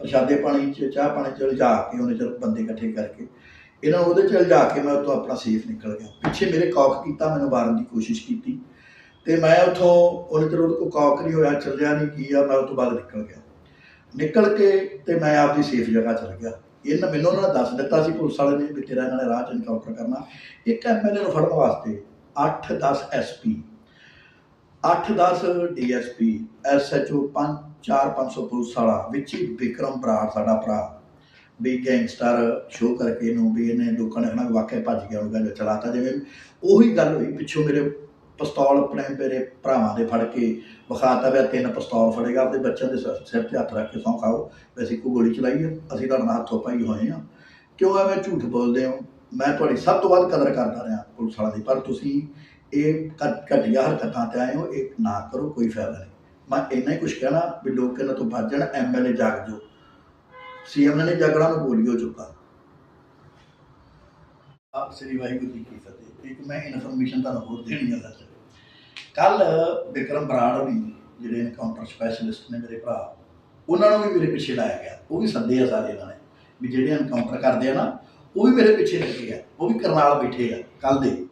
ਪ੍ਰਸ਼ਾਦੇ ਪਾਣੀ ਚ, ਚਾਹ ਪਾਣੀ ਚ ਉਲਝਾ ਕੇ ਉਹਨੇ ਚਲ ਬੰਦੇ ਇਕੱਠੇ ਕਰਕੇ, ਇਹਨਾਂ ਨੂੰ ਉਹਦੇ ਚ ਉਲਝਾ ਕੇ ਮੈਂ ਉੱਥੋਂ ਆਪਣਾ ਸੇਫ ਨਿਕਲ ਗਿਆ। ਪਿੱਛੇ ਮੇਰੇ ਕੌਕ ਕੀਤਾ, ਮੈਨੂੰ ਮਾਰਨ ਦੀ ਕੋਸ਼ਿਸ਼ ਕੀਤੀ ਤੇ ਮੈਂ ਉੱਥੋਂ ਉਹਨੇ ਚਿਰ ਉਹਦੇ ਕੋਲ ਕੌਕ ਨਹੀਂ ਹੋਇਆ, ਚੱਲਿਆ ਨਹੀਂ, ਕੀ ਆ, ਮੈਂ ਉਸ ਤੋਂ ਬਾਅਦ ਨਿਕਲ ਗਿਆ। ਨਿਕਲ ਕੇ ਤੇ ਮੈਂ ਆਪਦੀ ਸੇਫ ਜਗ੍ਹਾ ਚਲ ਗਿਆ। ਇਹਨਾਂ ਮੈਨੂੰ ਉਹਨਾਂ ਨੇ ਦੱਸ ਦਿੱਤਾ ਸੀ, ਪੁਲਿਸ ਵਾਲੇ ਨੇ ਵੀ ਤੇਰਾ ਇਹਨਾਂ ਨੇ ਰਾਹ ਚ ਇਨਕਾਊਂਟਰ ਕਰਨਾ। ਇੱਕ ਐਮਐਲਏ ਨੂੰ ਫੜਨ ਵਾਸਤੇ 8-10 ਐਸਪੀ 8-10 ਡੀਐਸਪੀ ਐਸਐਚਓ 5-4-500 ਪੁਲਿਸ ਵਾਲਾ, ਵਿੱਚ ਹੀ ਵਿਕਰਮ ਬਰਾੜ ਸਾਡਾ ਭਰਾ। ਵੀ ਗੈਂਗਸਟਰ ਸ਼ੋਅ ਕਰਕੇ ਇਹਨੂੰ ਵੀ ਇਹਨੇ ਲੋਕਾਂ ਨੇ ਹਨਾ ਵਾਕਿਆ ਭੱਜ ਗਿਆ, ਉਹਨੂੰ ਕਹਿੰਦੇ ਚਲਾਤਾ। ਜਿਵੇਂ ਉਹੀ ਗੱਲ ਹੋਈ, ਪਿੱਛੋਂ ਮੇਰੇ ਪਿਸਤੌਲ ਆਪਣੇ ਮੇਰੇ ਭਰਾਵਾਂ ਦੇ ਫੜ ਕੇ ਵਿਖਾਤਾ ਵੀ ਆਹ ਤਿੰਨ ਪਿਸਤੌਲ ਫੜੇਗਾ ਆਪਣੇ ਬੱਚਿਆਂ ਦੇ ਸਿਰ ਤੇ ਹੱਥ ਰੱਖ ਕੇ ਸੌਂ ਖਾਓ, ਵੀ ਅਸੀਂ ਕੋਈ ਗੋਲੀ ਚਲਾਈ ਹੈ ਅਸੀਂ ਤੁਹਾਡੇ ਨਾਲ ਹੱਥੋਂ ਪਾਈ ਹੋਏ ਹਾਂ। ਕਿਉਂ ਐਵੇਂ ਝੂਠ ਬੋਲਦੇ ਹੋ? ਮੈਂ ਤੁਹਾਡੀ ਸਭ ਤੋਂ ਵੱਧ ਕਦਰ ਕਰਦਾ ਰਿਹਾ ਪੁਲਿਸ ਵਾਲਿਆਂ ਦੀ, ਪਰ ਤੁਸੀਂ ਇਹ ਘ- ਘਟੀਆ ਹਰਕਤਾਂ ਤੇ ਆਏ ਹੋ, ਇਹ ਨਾ ਕਰੋ, ਕੋਈ ਫਾਇਦਾ ਨਹੀਂ। ਮੈਂ ਇੰਨਾ ਹੀ ਕੁਝ ਕਹਿਣਾ ਵੀ ਲੋਕ ਇਹਨਾਂ ਤੋਂ ਭੱਜਣ ਐਮਐਲਏ ਜਾਗ ਜੋ ਸੀਐਮ ਨੇ ਜਗੜਾ ਨੂੰ ਬੋਲਿਓ ਚੁੱਕਾ। ਆਪ ਸ੍ਰੀ ਵਾਹਿਗੁਰੂ ਜੀ ਕੀ ਫਤਿਹ। ਇੱਕ ਮੈਂ ਇਨਫੋਰਮੇਸ਼ਨ ਤੁਹਾਨੂੰ ਹੋਰ ਦੇਣੀ ਹੈ ਸੱਚ ਕੱਲ ਵਿਕਰਮ ਬਰਾੜ ਹੋਣੀ ਜਿਹੜੇ ਐਨਕਾਊਂਟਰ ਸਪੈਸ਼ਲਿਸਟ ਨੇ ਮੇਰੇ ਭਰਾ, ਉਹਨਾਂ ਨੂੰ ਵੀ ਮੇਰੇ ਪਿੱਛੇ ਲਾਇਆ ਗਿਆ। ਉਹ ਵੀ ਸੱਦੇ ਆ ਸਾਰੇ ਇਹਨਾਂ ਨੇ ਵੀ ਜਿਹੜੇ ਇਨਕਾਊਂਟਰ ਕਰਦੇ ਆ ਨਾ, ਉਹ ਵੀ ਮੇਰੇ ਪਿੱਛੇ ਲੱਗੇ ਆ। ਉਹ ਵੀ ਕਰਨਾਲ ਬੈਠੇ ਆ ਕੱਲ ਦੇ।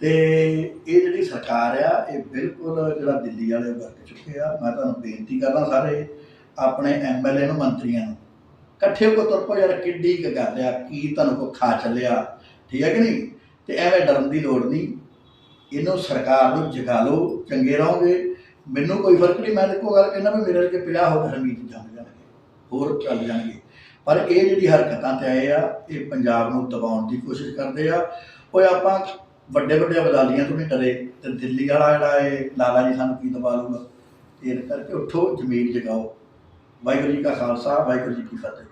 ਤੇ ਇਹ ਜਿਹੜੀ ਸਰਕਾਰ ਆ, ਇਹ ਬਿਲਕੁਲ ਜਿਹੜਾ ਦਿੱਲੀ ਵਾਲੇ ਵਰਤ ਚੁੱਕੇ ਆ, ਮੈਂ ਤੁਹਾਨੂੰ ਬੇਨਤੀ ਕਰਦਾ ਸਾਰੇ ਆਪਣੇ ਐਮਐਲਏ ਨੂੰ, ਮੰਤਰੀਆਂ ਨੂੰ, ਇਕੱਠੇ ਹੋ ਕੇ ਤੁਰ ਪਓ ਯਾਰ, ਕਿੱਡੀ ਕੁ ਗੱਲ ਆ, ਕੀ ਤੁਹਾਨੂੰ ਕੋ ਖਾ ਚੱਲਿਆ, ਠੀਕ ਹੈ ਕਿ ਨਹੀਂ? ਤੇ ਐਵੇਂ ਡਰਨ ਦੀ ਲੋੜ ਨਹੀਂ, ਇਹਨੂੰ ਸਰਕਾਰ ਨੂੰ ਜਗਾ ਲਓ, ਚੰਗੇ ਰਹੋਗੇ। ਮੈਨੂੰ ਕੋਈ ਫ਼ਰਕ ਨਹੀਂ, ਮੈਂ ਦੇਖੋ ਗੱਲ ਕਹਿੰਦਾ ਵੀ ਮੇਰੇ ਵਰਗੇ ਪਿਆ ਹੋ ਹਰਮੀਤ ਜੰਮ ਜਾਣਗੇ, ਹੋਰ ਚੱਲ ਜਾਣਗੇ। ਪਰ ਇਹ ਜਿਹੜੀ ਹਰਕਤਾਂ ਤੇ ਆਏ ਆ, ਇਹ ਪੰਜਾਬ ਨੂੰ ਦਬਾਉਣ ਦੀ ਕੋਸ਼ਿਸ਼ ਕਰਦੇ ਆ। ਉਹ ਆਪਾਂ ਵੱਡੇ ਵੱਡੇ ਅਬਦਾਲੀਆਂ ਤੋਂ ਵੀ ਡਰੇ ਤੇ ਦਿੱਲੀ ਵਾਲਾ ਜਿਹੜਾ ਇਹ ਲਾਲਾ ਜੀ ਸਾਨੂੰ ਕੀ ਦਬਾ ਲੂਗਾ ਇਹ ਕਰਕੇ ਉੱਠੋ ਜ਼ਮੀਰ ਜਗਾਓ। ਵਾਹਿਗੁਰੂ ਜੀ ਕਾ ਖਾਲਸਾ, ਵਾਹਿਗੁਰੂ ਜੀ ਕੀ ਫਤਿਹ।